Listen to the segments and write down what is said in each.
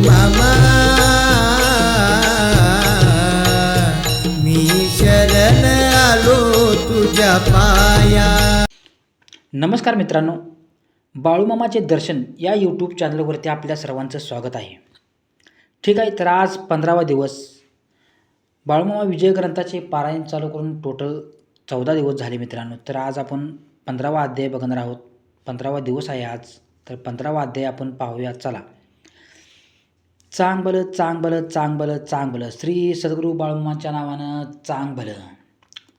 मी शरण आलो तुझ्या पाया. नमस्कार मित्रांनो बाळूमामाचे दर्शन या यूट्यूब चॅनलवरती आपल्या सर्वांचं स्वागत आहे. ठीक आहे तर आज पंधरावा दिवस. बाळूमामा विजय ग्रंथाचे पारायण चालू करून टोटल चौदा दिवस झाले मित्रांनो तर आज आपण पंधरावा अध्याय बघणार आहोत. पंधरावा दिवस आहे आज तर पंधरावा अध्याय आपण पाहूया. चला. चांग भलं चांग भलं चांग भलं चांग भलं श्री सद्गुरू बाळूमाच्या नावानं चांग भलं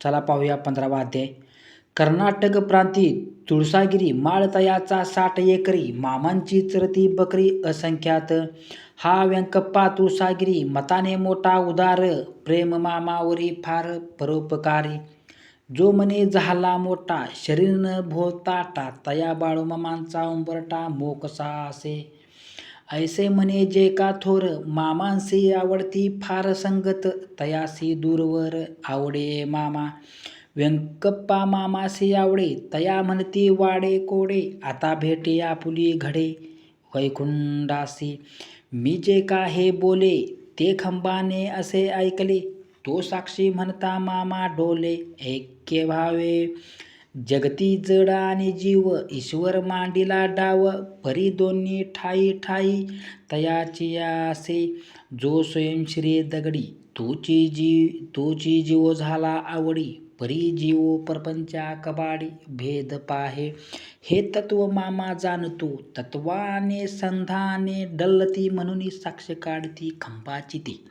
चला पाहूया पंधरावा अध्याय. कर्नाटक प्रांती तुळसागिरी माळतयाचा साठ एकरी मामांची चरती बकरी असंख्यात. हा व्यंकप्पा तुळसागिरी मताने मोठा उदार प्रेम मामावरी फार परोपकारी. जो मने झाला मोठा शरीर न भोवताटा तया बाळूमामांचा उंबरटा मोकसा असे. ऐसे म्हणे जे का थोर मामांसी आवडती फार संगत तयासी दूरवर आवडे मामा. व्यंकप्पा मामासी आवडे तया म्हणती वाडे कोडे आता भेटे आपुली घडे वैकुंडासी मी जे का हे बोले ते खंबाने असे ऐकले तो साक्षी म्हणता मामा डोले ऐक्य भावे जगती जड आणि जीव ईश्वर मांडीला डाव परी दोन्ही ठाई ठाई तयाची आसे. जो स्वयंश्री दगडी तोची जी तोची जीव झाला आवडी परी जीव प्रपंचा कबाडी भेद पाहे. हे तत्व मामा जाणतो तत्वाने संधाने डल्लती म्हणून साक्ष काढती खंबाची ती.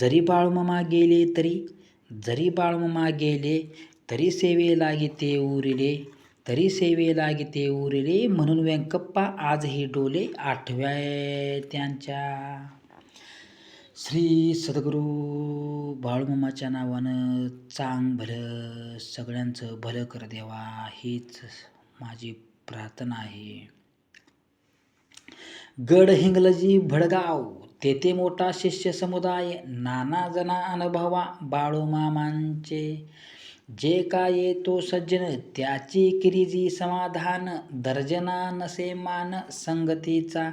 जरी बाळूमामा गेले तरी जरी बाळूमामा गेले तरी सेवे लागिते उरिले तरी सेवे लागिते उरिले म्हणून व्यंकप्पा आजही डोले आठव्या त्यांच्या. श्री सद्गुरू बाळूमामाच्या नावानं चांग भलं सगळ्यांचं भलं कर देवा हीच माझी प्रार्थना आहे. गड हिंगलजी भडगाव तेथे मोठा शिष्य समुदाय नाना जना अनुभवा बाळूमामांचे. जे काय येतो सज्जन त्याची किरीजी समाधान दर्जना नसे मान संगतीचा.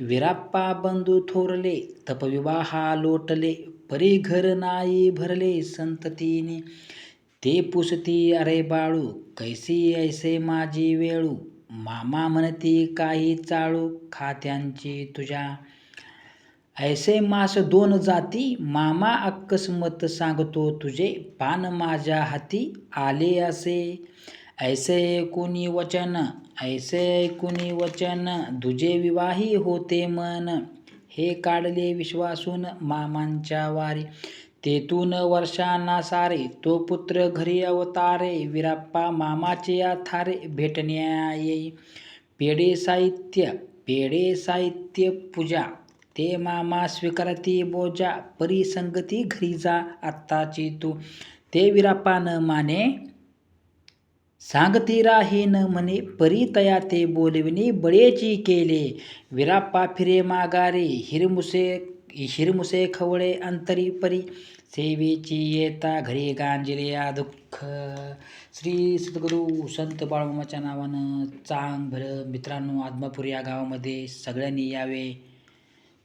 विराप्पा बंधू थोरले तपविवाहा लोटले परी घर नाही भरले संततीने. ते पुसती अरे बाळू कैसी ऐसे माझी वेळू? मामा म्हणती काही चाळू खात्यांची तुझ्या ऐसे मास दोन जाती मामा अक्कसमत सांगतो तुझे पान माझ्या हाती आले असे. ऐसे कोणी वचन ऐसे कुणी वचन दुजे विवाही होते मन. हे काढले विश्वासून मामांच्या वारी. तेथून वर्षांना सारे तो पुत्र घरी अवतारे. विराप्पा मामाचे थारे भेटण्या येई पेढे साहित्य पेढे साहित्य पूजा. ते मामा स्वीकारती बोजा परी संगती घरी जा आत्ताची तू ते विराप्पा न माने सांगती राही न म्हणे परी तया ते बोलविणे बळेची केले. विराप्पा फिरे मागारे हिरमुसे हिरमुसे खवळे अंतरी परी. सेवेची येता घरी गांजले दुःख. श्री सद्गुरू संत बाळमामाच्या नावानं चांग भर मित्रांनो आदमापूर या गावामध्ये सगळ्यांनी यावे.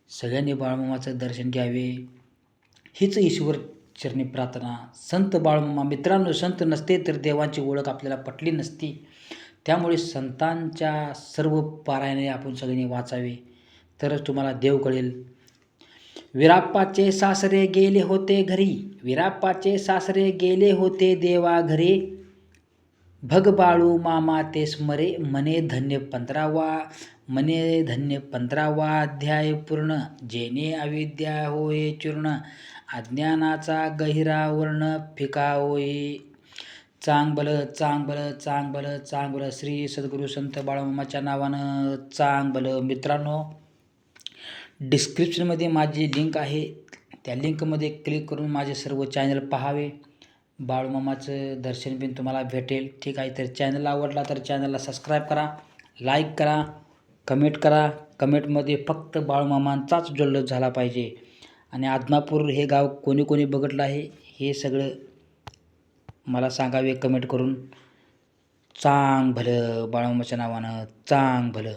सगळ्यांनी बाळमामाचं दर्शन घ्यावे. हीच ईश्वर चरणी प्रार्थना. संत बाळमामा मित्रांनो संत नसते तर देवांची ओळख आपल्याला पटली नसती. त्यामुळे संतांच्या सर्व पारायणे आपण सगळ्यांनी वाचावे. तरच तुम्हाला देव कळेल. विराप्पाचे सासरे गेले होते घरी. विराप्पाचे सासरे गेले होते देवा घरी भग बाळू मामा ते स्मरे मने धन्य पंधरावा मने धन्य पंधरावा अध्याय पूर्ण जेणे अविद्या होय चूर्ण अज्ञानाचा गहिरा वर्ण फिका होय. चांगबल चांगबल चांगबल चांगबल श्री सद्गुरू संत बाळूमामाच्या नावानं चांगबल. मित्रांनो डिस्क्रिप्शनमध्ये माझी लिंक आहे. त्या लिंकमध्ये क्लिक करून माझे सर्व चॅनल पहावे. बाळूमामाचं दर्शन बिन तुम्हाला भेटेल. ठीक आहे तर चॅनल आवडला तर चॅनलला सबस्क्राईब करा लाईक करा कमेंट करा. कमेंटमध्ये फक्त बाळूमामांचाच जल्लोष झाला पाहिजे. आणि आदमापूर हे गाव कोणी कोणी बघितलं आहे हे सगळं मला सांगावे कमेंट करून. चांग भलं बाळूमामाच्या नावानं चांग भलं.